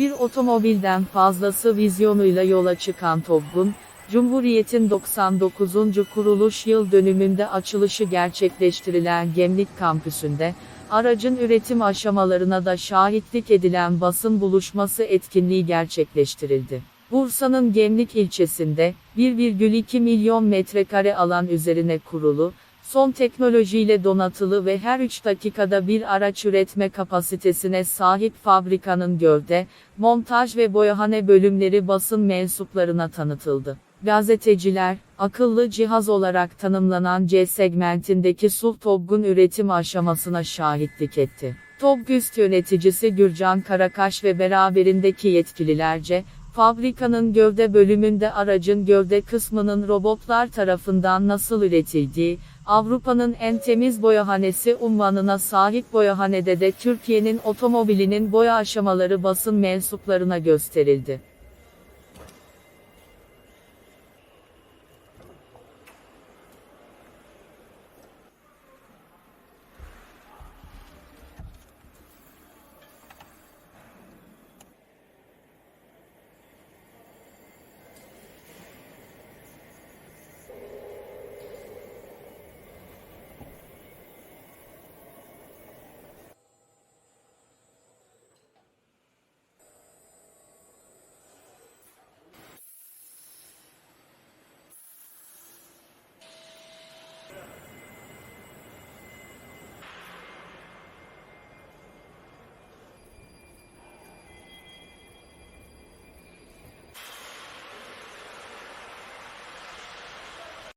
Bir otomobilden fazlası vizyonuyla yola çıkan TOGG'un, Cumhuriyet'in 99. kuruluş yıl dönümünde açılışı gerçekleştirilen Gemlik kampüsünde, aracın üretim aşamalarına da şahitlik edilen basın buluşması etkinliği gerçekleştirildi. Bursa'nın Gemlik ilçesinde, 1,2 milyon metrekare alan üzerine kurulu, son teknolojiyle donatılı ve her 3 dakikada bir araç üretme kapasitesine sahip fabrikanın gövde, montaj ve boyahane bölümleri basın mensuplarına tanıtıldı. Gazeteciler, akıllı cihaz olarak tanımlanan C segmentindeki SUV TOGG'un üretim aşamasına şahitlik etti. TOGG üst yöneticisi Gürcan Karakaş ve beraberindeki yetkililerce, fabrikanın gövde bölümünde aracın gövde kısmının robotlar tarafından nasıl üretildiği, Avrupa'nın en temiz boyahanesi unvanına sahip boyahanede de Türkiye'nin otomobilinin boya aşamaları basın mensuplarına gösterildi. Yeah.